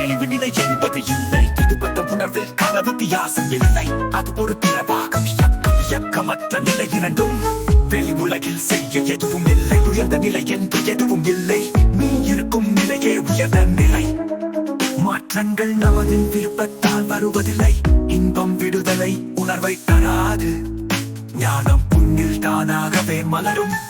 அழிவு நிலை என்பது இல்லை. இதுபட்ட உணர்வில் கனவு வித்தியாசம் இல்லை. அது ஒரு பிறவாகம் இயக்கமற்ற நிலை இரண்டும். வெளி உலகில் செய்ய எதுவும் இல்லை. உயர்ந்த நிலை என்று எதுவும் இல்லை. நீ இருக்கும் நிலையே உயர்ந்த நிலை. மாற்றங்கள் நமது விருப்பத்தால் வருவதில்லை. இன்பம் விடுதலை உணர்வை தராது. ஞானம் புண்ணில் தானாகவே மலரும்.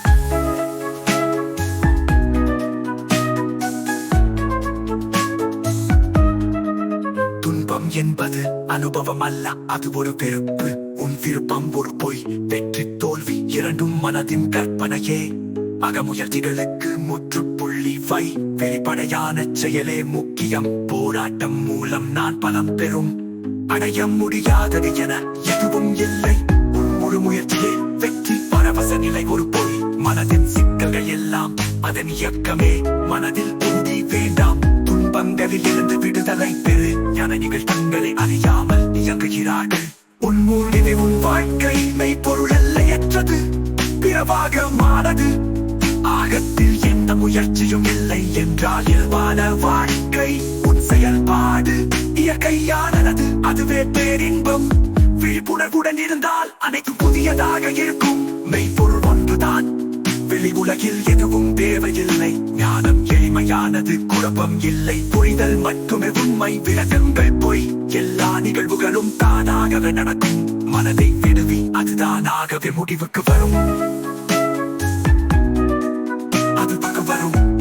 என்பது அனுபவம் அல்ல அது ஒரு வெறுப்பு. உன் விருப்பம் ஒரு பொய். வெற்றி தோல்வி இரண்டும் மனதின் கற்பனையே. அகமுயற்சிகளுக்கு முற்றுப்புள்ளி வை. வெளிப்படையான செயலே முக்கியம். போராட்டம் மூலம் நான் பலம் பெறும். அடைய முடியாதது என எதுவும் இல்லை. உன் முழு முயற்சியே வெற்றி. பரவச நிலை ஒரு பொய். மனதின் சிக்கல்கள் எல்லாம் அதன் இயக்கமே. மனதில் உறுதி வேண்டாம். துன்பங்களில் இருந்து விடுதலை பெறும். ஞானிகள் தங்களை அறியாமல் இயங்குகிறார்கள். உன் மூலினை உன் வாழ்க்கை மெய்ப்பொருள் எல்லையற்றது பிறவாகமானது ஆகத்தில் எந்த முயற்சியும் இல்லை என்றால் இயல்பான வாழ்க்கை உன் செயல்பாடு இயற்கையானது. அதுவே பேரின்பம். விழிப்புணர்வுடன் இருந்தால் அனைத்து புதியதாக இருக்கும். மெய்ப்பொருள் ஒன்றுதான். வெளி உலகில் எதுவும் தேவையில்லை. ஞானம் உண்மையானது குழப்பம் இல்லை. புரிதல் மட்டுமே உண்மை. விளக்கங்கள் பொய். எல்லா நிகழ்வுகளும் தானாகவே நடக்கும். மனதை விடுவி அதுதானாகவே முடிவுக்கு வரும். அதுக்கு வரும்.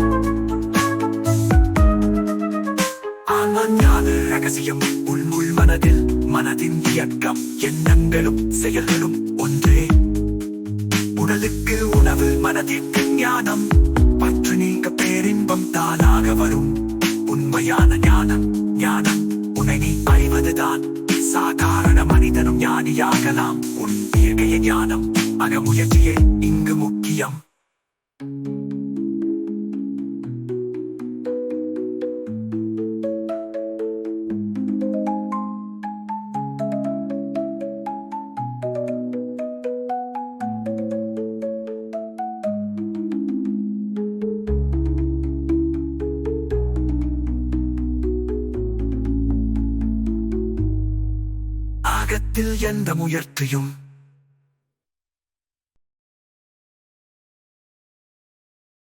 ஆனால் ரகசியம் உள்முள் மனதில் மனதின் இயக்கம். எண்ணங்களும் செயல்களும் ஒன்றே. உடலுக்கு உணவு மனதிற்கு ஞானம். பற்று நீங்க பேரின்பம் தானாக வரும். உண்மையான ஞானம் ஞானம் உன்னை நீ அறிவதுதான். சாதாரண மனிதனும் ஞானியாகலாம். உன் இயற்கைய ஞானம் அகமுயற்சியே இங்கு முக்கியம். உலகத்தில் எந்த முயற்சியும்